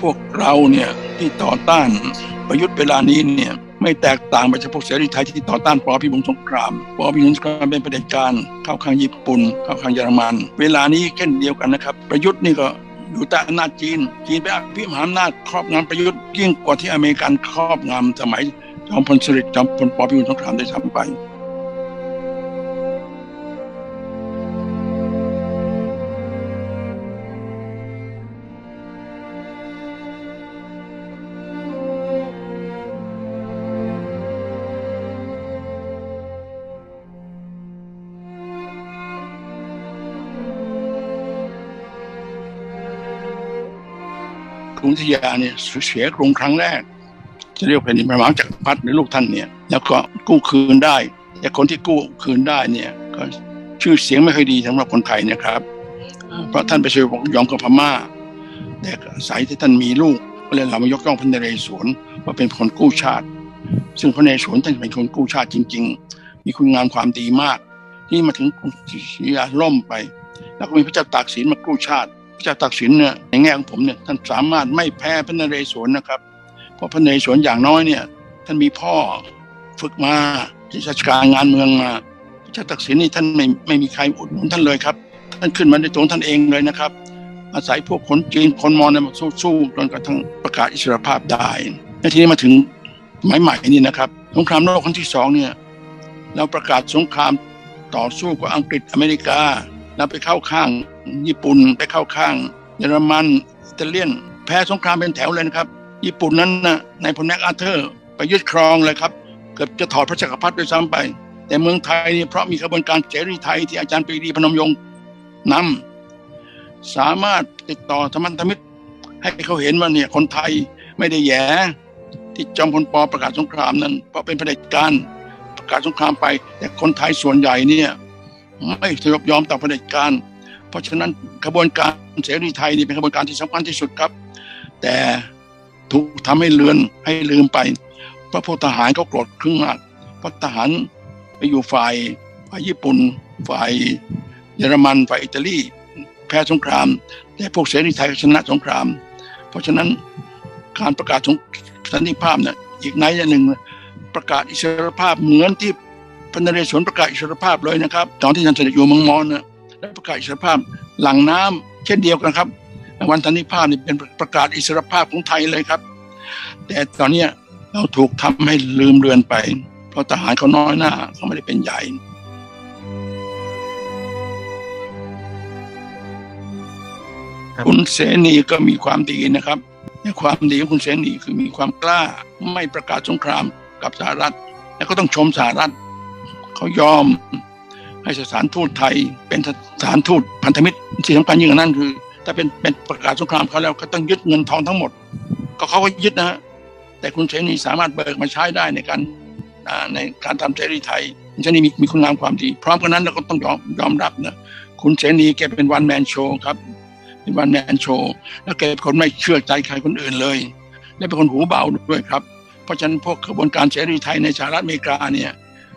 พวกเราเนี่ยที่ต่อต้านประยุทธ์เวลานี้เนี่ยไม่แตกต่างไปจากพวกเสรีไทยที่ต่อต้านปอพิบูลสงครามปอพิบูลสงครามเป็นเด็จการเข้าข้างญี่ปุ่น เข้าข้างเยอรมัน เวลานี้เช่นเดียวกันนะครับประยุทธ์นี่ก็อยู่ใต้อำนาจจีน จีนไปอภิมหาอำนาจครอบงำประยุทธ์ยิ่งกว่าที่อเมริกันครอบงำสมัยจอมพลสฤษดิ์จอมพลปอพิบูลสงครามได้ทำไป กรุงศรีอยุธยาเนี่ยเสียกรุงครั้งแรก จะเรียกแผ่นดินพระมหากจักรพรรดิในลูกท่านเนี่ย แล้วก็กู้คืนได้แต่คนที่กู้คืนได้เนี่ยก็ชื่อเสียงไม่ค่อยดีสำหรับคนไทยนะครับ เพราะท่านไปช่วยยอมกับพม่าแต่สายที่ท่านมีลูกก็เลยเรามายกย่องพระนเรศวรว่าเป็นคนกู้ชาติ ซึ่งพระนเรศวรท่านเป็นคนกู้ชาติจริง ๆ มีคุณงามความดีมาก ที่มาถึงกรุงศรีอยุธยาล่มไป แล้วก็มีพระเจ้าตากสินมากู้ชาติ พระเจ้าตากสินเนี่ยในแง่ของผมเนี่ยท่านสามารถไม่แพ้พระนเรศวรนะครับ เพราะพระนเรศวรอย่างน้อยเนี่ยท่านมีพ่อฝึกมาที่ราชการงานเมืองมา พระเจ้าตากสินนี่ท่านไม่ไม่มีใครอุดหนุนท่านเลยครับท่านขึ้นมาในตัวท่านเองเลยนะครับ อาศัยพวกคนจีนคนมอญเนี่ยมาสู้สู้จนกระทั่งประกาศอิสรภาพได้และทีนี้มาถึงสมัยใหม่นี่นะครับสงครามโลกครั้งที่สองเนี่ยเราประกาศสงครามต่อสู้กับอังกฤษอเมริกาเราไปเข้าข้าง ญี่ปุ่นไปเข้าข้างเยอรมันอิตาเลียน แพ้สงครามเป็นแถวเลยนะครับ ญี่ปุ่นนั้นนะในพลแม็กอาเธอร์ ไปยึดครองเลยครับ เกือบจะถอดพระจักรพรรดิด้วยซ้ำไป แต่เมืองไทยเนี่ยเพราะมีกระบวนการเสรีไทยที่อาจารย์ปรีดีพนมยงค์นำสามารถติดต่อธรรมันธมิตร ให้เขาเห็นว่าเนี่ยคนไทยไม่ได้แย่ที่จอมพลปประกาศสงครามนั้น เพราะเป็นเผด็จการประกาศสงครามไป แต่คนไทยส่วนใหญ่เนี่ยไม่ยบยอมต่อเผด็จการ เพราะฉะนั้นกระบวนการเสรีไทยนี่เป็นกระบวนการที่สำคัญที่สุดครับ แต่ถูกทำให้เลือนให้ลืมไป เพราะพวกทหารเขาโกรธครึ่งมากเพราะทหารไปอยู่ฝ่ายฝ่ายญี่ปุ่น ฝ่ายเยอรมันฝ่ายอิตาลีแพ้สงคราม แต่พวกเสรีไทยชนะสงคราม เพราะฉะนั้นการประกาศสงสันติภาพเนี่ยอีกในยหนึ่งประกาศอิสรภาพเหมือนที่พระนเรศวรประกาศอิสรภาพเลยนะครับ ตอนที่ท่านเสด็จอยู่เมืองมอญนะ และประกาศอิสรภาพหลังน้ำเช่นเดียวกันครับ วันสันติภาพนี่เป็นประกาศอิสรภาพของไทยเลยครับ แต่ตอนเนี้ยเราถูกทำให้ลืมเลือนไป เพราะทหารเขาน้อยหน้าเขาไม่ได้เป็นใหญ่ครับคุณเสนีก็มีความดีนะครับในความดีของคุณเสนีคือมีความกล้าไม่ประกาศสงครามกับสหรัฐ แล้วก็ต้องชมสหรัฐเขายอม ให้สถานทูตไทย เป็นสถานทูตพันธมิตรที่สำคัญยิ่งกว่านั้นคือ ถ้าเป็นเป็นประกาศสงครามเขาแล้วก็ต้องยึดเงินทองทั้งหมด ก็เขาก็ยึดนะฮะแต่คุณเสนีสามารถเบิกมาใช้ได้ในการในการทำเสรีไทยคุณเสนีมีมีคุณงามความดี พร้อมกันนั้นเราก็ต้องยอมยอมรับนะคุณเสนีแกเป็นวันแมนโชว์ครับเป็นวันแมนโชว์แล้วแกเป็นคนไม่เชื่อใจใครคนอื่นเลย และเป็นคนหูเบาด้วยครับ เพราะฉะนั้นพวกกระบวนการเสรีไทยในสหรัฐอเมริกาเนี่ย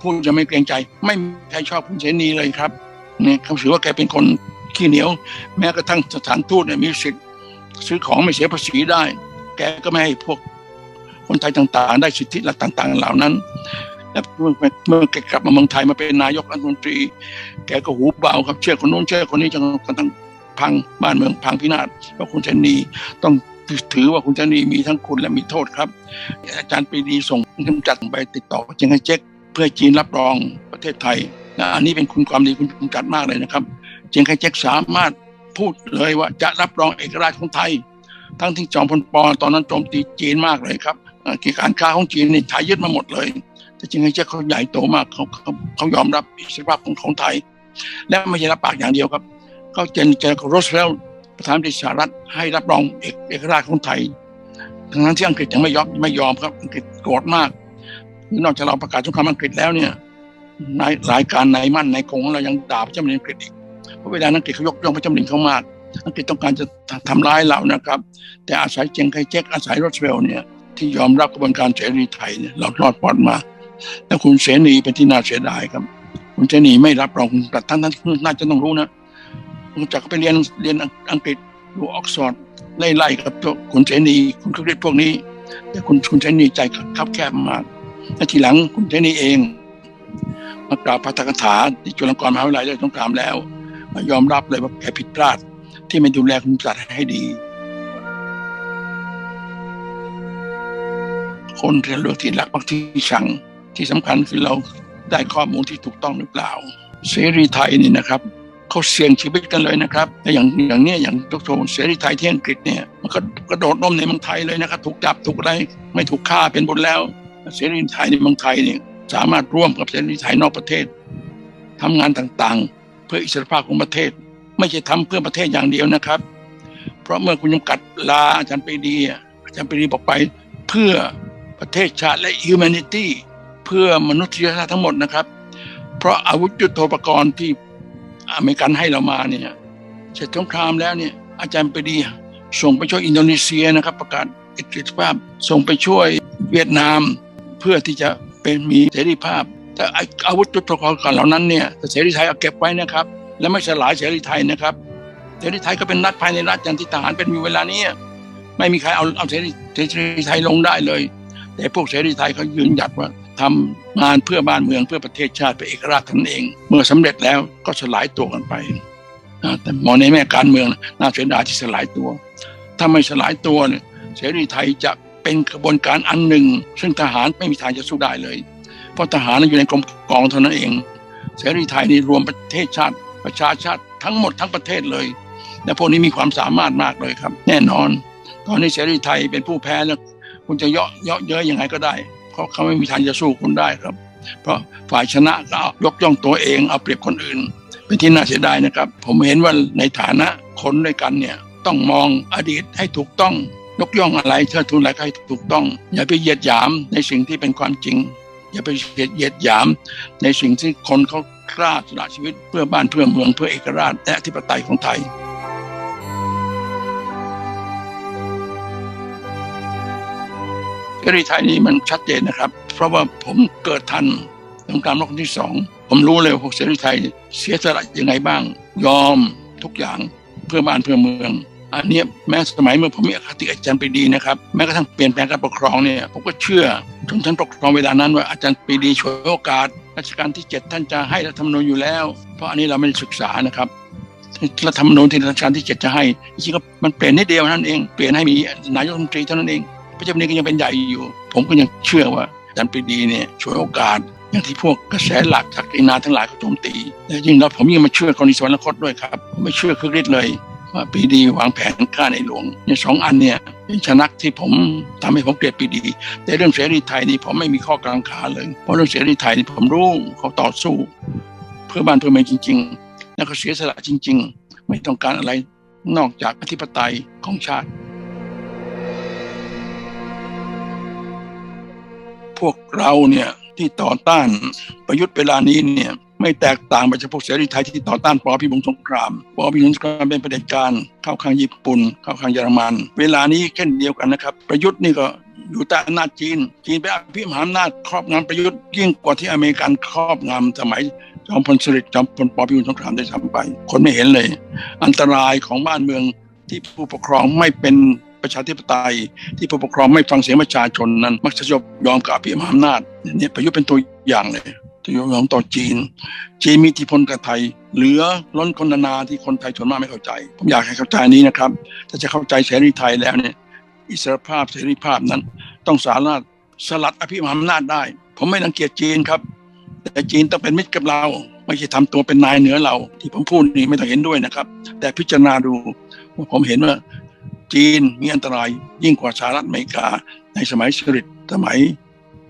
พูดจะไม่เกรงใจ ไม่มีใครชอบคุณเสนีเลยครับเนี่ยเขาถือว่าแกเป็นคนขี้เหนียว แม้กระทั่งสถานทูตเนี่ยมีสิทธิ์ซื้อของไม่เสียภาษีได้ แกก็ไม่ให้พวกคนไทยต่างๆ ได้สิทธิและต่าง ๆ เหล่านั้นและเมื่อเมื่อแกกลับมาเมืองไทยมาเป็นนายกรัฐมนตรี แกก็หูเบาครับเชื่อคนนู้นเชื่อคนนี้จนกระทั่งพังบ้านเมืองพังพินาศเพราะคุณเสนีต้องถือว่าคุณเสนีมีทั้งคุณและมีโทษครับ อาจารย์ปรีดีส่งกำจัดไปติดต่อเจียงไคเจ๊ก พื่อจีนรับรองประเทศไทยนะอันนี้เป็นคุณความดีคุณกำจัดมากเลยนะครับเจียงไคเจ๊กสามารถพูดเลยว่าจะรับรองเอกราชของไทย ทั้งที่จอมพลปอตอนนั้นโจมตีจีนมากเลยครับกิจการค้าของจีนนี่ไทยยึดมาหมดเลย แต่เจียงไคเจ๊กเขาใหญ่โตมากเขาเขาเขายอมรับอิสรภาพของของไทย และไม่ใช่รับปากอย่างเดียวครับเขาเจนเจอโรสเวลประธานาธิบดีสหรัฐให้รับรองเอกเอกราชของไทยทั้งนั้นที่อังกฤษยังไม่ยอมไม่ยอมครับอังกฤษโกรธมาก นอกจากเราประกาศสงครามอังกฤษแล้วเนี่ยนายหลายการนายมั่นนายกงเรายังด่าพระเจ้าแผ่นดินอังกฤษอีกเพราะเวลาอังกฤษเขายกย่องพระเจ้าแผ่นดินเขามากอังกฤษต้องการจะทำร้ายเรานะครับ แต่อาศัยเจียงไคเจ๊กอาศัยโรสเวลต์เนี่ยที่ยอมรับกระบวนการเสรีไทยเนี่ยเรารอดปลอดมาแต่คุณเสนีเป็นที่น่าเสียดายครับ คุณเสนีไม่รับรองคุณท่านท่านน่าจะต้องรู้นะคุณจักไปเรียนเรียนอังกฤษอยู่ออกซฟอร์ดไล่ไล่กับพวคุณเสนีคุณคริสพวกนี้ แต่คุณคุณเสนีใจคับแคบมาก และทีหลังคุณเสนีเองมากราบพระตถกถาที่จุฬาลงกรณ์มหาวิทยาลัยได้สงครามแล้วมายอมรับเลยว่าแกผิดพลาด ที่ไม่ดูแลคุณสัตว์ให้ดี คนที่เลือกที่รักมักที่ชังที่สำคัญคือเราได้ข้อมูลที่ถูกต้องหรือเปล่า เสรีไทยนี่นะครับเขาเสี่ยงชีวิตกันเลยนะครับแต่อย่างอย่างเนี้ยอย่างดรเสรีไทยที่อังกฤษเนี่ยมันก็กระโดดน้มในเมืองไทยเลยนะครับ ถูกจับถูกอะไรไม่ถูกฆ่าเป็นบนแล้ว เสรีไทยในเมืองไทยเนี่ยสามารถร่วมกับเสรีไทยนอกประเทศทำงานต่างๆ เพื่ออิสรภาพของประเทศ ไม่ใช่ทำเพื่อประเทศอย่างเดียวนะครับ เพราะเมื่อคุณจำกัดลาอาจารย์ปรีดีอาจารย์ปรีดีบอกไปเพื่อประเทศชาติและ humanity เพื่อมนุษยชาติทั้งหมดนะครับ เพราะอาวุธยุทโธปกรณ์ที่อเมริกันให้เรามาเนี่ยเสร็จสงครามแล้วเนี่ยอาจารย์ปรีดีส่งไปช่วยอินโดนีเซียนะครับ ประกาศอิสรภาพส่งไปช่วยเวียดนาม เพื่อที่จะเป็นมีเสรีภาพ แต่อาวุธยุทโธปกรณ์เหล่านั้นเนี่ยเสรีไทยเอาเก็บไว้นะครับ และไม่สลายเสรีไทยนะครับเสรีไทยก็เป็นรัฐภายในรัฐอย่างที่ทหารเป็นอยู่เวลานี้ไม่มีใครเอาเอาเสรีเสรีไทยลงได้เลย แต่พวกเสรีไทยเขายืนหยัดว่าทำงานเพื่อบ้านเมืองเพื่อประเทศชาติเพื่อเอกราชท่านเอง เมื่อสำเร็จแล้วก็สลายตัวกันไปแต่มองในแม่การเมืองน่าเสียดายที่สลายตัว ถ้าไม่สลายตัวเนี่ยเสรีไทยจะ เป็นกระบวนการอันหนึ่ง ซึ่งทหารไม่มีทางจะสู้ได้เลย เพราะทหารอยู่ในกรมกองเท่านั้นเอง เสรีไทยนี่รวมประเทศชาติ ประชาชาติทั้งหมดทั้งประเทศเลยและพวกนี้มีความสามารถมากเลยครับ แน่นอน ตอนนี้เสรีไทยเป็นผู้แพ้แล้วคุณจะเยาะเยาะเย้ยยังไงก็ได้ เพราะเขาไม่มีทางจะสู้คุณได้ครับ เพราะฝ่ายชนะก็ยกย่องตัวเองเอาเปรียบคนอื่น เป็นที่น่าเสียดายนะครับ ผมเห็นว่าในฐานะคนด้วยกันเนี่ยต้องมองอดีตให้ถูกต้อง ยกย่องอะไรเทิดทูนอะไรให้ถูกต้อง อย่าไปเหยียดหยามในสิ่งที่เป็นความจริง อย่าไปเหยียดหยามในสิ่งที่คนเขากล้าสละชีวิตเพื่อบ้านเพื่อเมืองเพื่อเอกราชและอธิปไตยของไทยเสรีไทยนี้มันชัดเจนนะครับ เพราะว่าผมเกิดทันสงครามโลกครั้งที่สองผมรู้เลยว่าพวกเสรีไทยเสียสละยังไงบ้าง ยอมทุกอย่างเพื่อบ้านเพื่อเมือง อันนี้แม้สมัยเมื่อผมมีอคติอาจารย์ปรีดีนะครับแม้กระทั่งเปลี่ยนแปลงการปกครองเนี่ยผมก็เชื่อชนชั้นปกครองเวลานั้นว่าอาจารย์ปรีดีช่วยโอกาสรัชกาลที่เจ็ดท่านจะให้รัฐธรรมนูญอยู่แล้ว เพราะอันนี้เราไม่ได้ศึกษานะครับรัฐธรรมนูญที่รัชกาลที่เจ็ดจะให้จริงๆก็มันเปลี่ยนนิดเดียวนั่นเองเปลี่ยนให้มีนายกรัฐมนตรีเท่านั้นเองพระเจ้าแผ่นดินก็ยังเป็นใหญ่อยู่ ผมก็ยังเชื่อว่าอาจารย์ปรีดีเนี่ยช่วยโอกาสอย่างที่พวกกระแสหลักจากกีนาทั้งหลายเขาโจมตีและยิ่งแล้วผมยังมาเชื่อกรณีสวรรคตด้วยครับไม่เชื่อคือฤทธิ์เลย ปีดีวางแผนฆ่าในหลวงเนี่ยสองอันเนี่ยเป็นชนักที่ผมทำให้ผมเกลียดปีดี แต่เรื่องเสรีไทยนี่ผมไม่มีข้อกลางขาเลย เพราะเรื่องเสรีไทยนี่ผมรู้เขาต่อสู้ เพื่อบ้านเพื่อเมืองจริง ๆ แล้วก็เสียสละจริง ๆ ไม่ต้องการอะไรนอกจากอธิปไตยของชาติ พวกเราเนี่ยที่ต่อต้านประยุทธ์เวลานี้เนี่ย ไม่แตกต่างไปจากพวกเสรีไทยที่ต่อต้านปอพิบูลสงครามปอพิบูลสงครามเป็นประเด็จการเข้าข้างญี่ปุ่น เข้าข้างเยอรมัน เวลานี้เช่นเดียวกันนะครับ ประยุทธ์นี่ก็อยู่ใต้อำนาจจีน จีนเป็นอภิมหาอำนาจครอบงำประยุทธ์ยิ่งกว่าที่อเมริกันครอบงำสมัยจอมพลสฤษดิ์จอมพลปอพิบูลสงครามได้ทำไป คนไม่เห็นเลย อันตรายของบ้านเมืองที่ผู้ปกครองไม่เป็นประชาธิปไตย ที่ผู้ปกครองไม่ฟังเสียงประชาชนนั้น มักจะยอมยอมกับอภิมหาอำนาจเนี่ยประยุทธ์เป็นตัวอย่างเลย ตัวยอมต่อจีน จีนมีอิทธิพลกับไทย เหลือล้นคนนานาที่คนไทยส่วนมากไม่เข้าใจ ผมอยากให้เข้าใจนี้นะครับถ้าจะเข้าใจเสรีไทยแล้วเนี่ยอิสรภาพเสรีภาพนั้น ต้องสามารถสลัดอภิมหาอำนาจได้ ผมไม่รังเกียจจีนครับ แต่จีนต้องเป็นมิตรกับเรา ไม่ใช่ทำตัวเป็นนายเหนือเรา ที่ผมพูดนี่ไม่ต้องเห็นด้วยนะครับ แต่พิจารณาดูว่าผมเห็นว่าจีนมีอันตรายยิ่งกว่าสหรัฐอเมริกา ในสมัยสฤษดิ์สมัย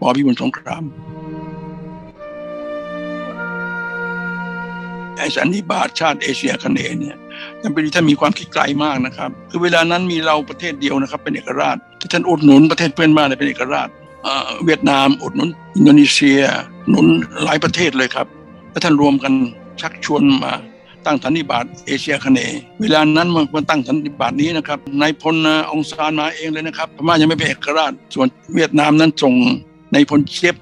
ปพิบูลสงคราม ไอ้สันนิบาตชาติเอเชียคเนเนี่ยยังเป็นที่ท่านมีความคิดไกลมากนะครับ คือเวลานั้นมีเราประเทศเดียวนะครับ เป็นเอกราชที่ท่านอุดหนุนประเทศเพื่อนบ้านเป็นเอกราชเวียดนามอุดหนุนอินโดนีเซียหนุนหลายประเทศเลยครับแล้วท่านรวมกันชักชวนมาตั้งสันนิบาตเอเชียคเนเวลานั้นมันตั้งสันนิบาตนี้นะครับนายพลองซานมาเองเลยนะครับพม่ายังไม่เป็นเอกราช ส่วนเวียดนามนั้นส่งนายพลเชียบ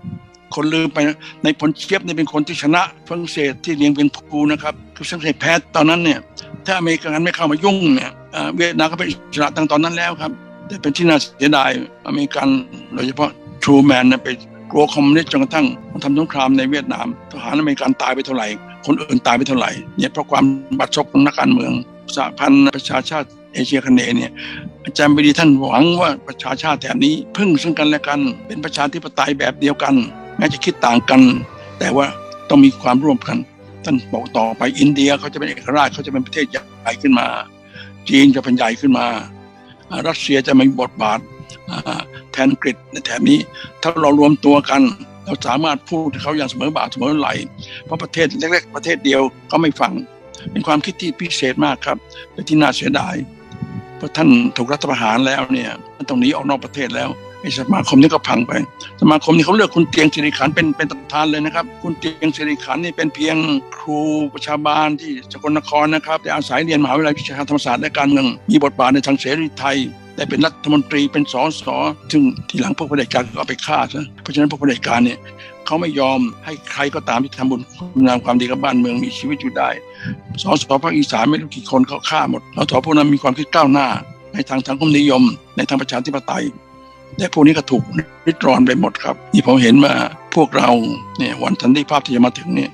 คนลืมไปนะในพลเชียบเนี่ยเป็นคนที่ชนะฝรั่งเศสที่เลี้ยงเป็นภูนะครับคือฝรั่งเศสแพ้ตอนนั้นเนี่ยถ้าอเมริกันไม่เข้ามายุ่งเนี่ยเวียดนามก็เป็นอิสระตั้งตอนนั้นแล้วครับ แต่เป็นที่น่าเสียดายอเมริกันโดยเฉพาะทรูแมนนะไปกลัวคอมมิวนิสต์จนกระทั่งมันทำสงครามในเวียดนามทหารอเมริกันตายไปเท่าไหร่ คนอื่นตายไปเท่าไหร่เนี่ยเพราะความบัดซบของนักการเมืองสหพันธ์ประชาชาติเอเชียคเนเนี่ยอาจารย์บดีท่านหวังว่าประชาชาติแถบนี้พึ่งซึ่งกันและกัน เป็นประชาธิปไตยแบบเดียวกัน แม้จะคิดต่างกัน แต่ว่าต้องมีความร่วมกัน ท่านบอกต่อไปอินเดียเขาจะเป็นเอกราชเขาจะเป็นประเทศใหญ่ขึ้นมา จีนจะเป็นใหญ่ขึ้นมา รัสเซียจะมีบทบาทแทนอังกฤษในแถบนี้ ถ้าเรารวมตัวกัน เราสามารถพูดกับเขาอย่างเสมอบาทเสมอไหล เพราะประเทศเล็กๆประเทศเดียวก็ไม่ฟัง เป็นความคิดที่พิเศษมากครับเป็นที่น่าเสียดาย เพราะท่านถูกรัฐประหารแล้วเนี่ยมันต้องหนีออกนอกประเทศแล้ว ไอ้สมาคมนี้ก็พังไป สมาคมนี้เขาเลือกคุณเตียงสิริขันเป็นเป็นประธานเลยนะครับ คุณเตียงสิริขันนี่เป็นเพียงครูประชาบาลที่สกลนครนะครับแต่อาศัยเรียนมหาวิทยาลัยวิชาธรรมศาสตร์และการเมืองมีบทบาทในทางเสรีไทยได้เป็นรัฐมนตรีเป็นสสซึ่งทีหลังพวกเผด็จการก็เอาไปฆ่าซะเพราะฉะนั้นพวกเผด็จการเนี่ยเขาไม่ยอมให้ใครก็ตามที่ทำบุญคุณงามความดีกับบ้านเมืองมีชีวิตอยู่ได้สสภาคอีสานไม่รู้กี่คนเขาฆ่าหมดสสพวกนั้นมีความคิดก้าวหน้า ในทางสังคมนิยม ในทางประชาธิปไตย แต่พวกนี้ก็ถูกริดรอนไปหมดครับนี่ผมเห็นว่าพวกเราเนี่ยวันทันทีภาพที่จะมาถึงเนี่ย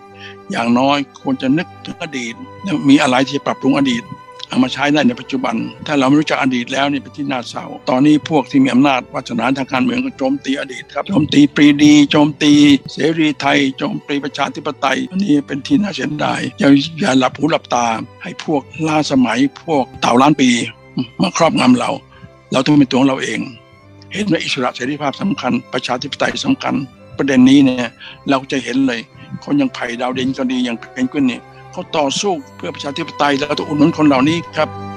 อย่างน้อยควรจะนึกถึงอดีตและมีอะไรที่จะปรับปรุงอดีตเอามาใช้ได้ในปัจจุบัน ถ้าเราไม่รู้จักอดีตแล้วนี่เป็นที่น่าเศร้า ตอนนี้พวกที่มีอำนาจวาสนาทางการเมืองก็โจมตีอดีตครับ โจมตีปรีดี โจมตี เสรีไทย โจมตีประชาธิปไตย อันนี้เป็นที่น่าเสียดาย อย่าอย่าหลับหูหลับตา ให้พวกล่าสมัยพวกเต่าล้านปีมาครอบงำเรา เราต้องเป็นตัวของเราเอง เห็นว่าอิสระเสรีภาพสำคัญ ประชาธิปไตยสำคัญ ประเด็นนี้เนี่ยเราจะเห็นเลยคนอย่างไผ่ดาวเด่นก็ดีอย่างเพนกวินเนี่ยเขาต่อสู้เพื่อประชาธิปไตยและต้องอุดหนุนคนเหล่านี้ครับ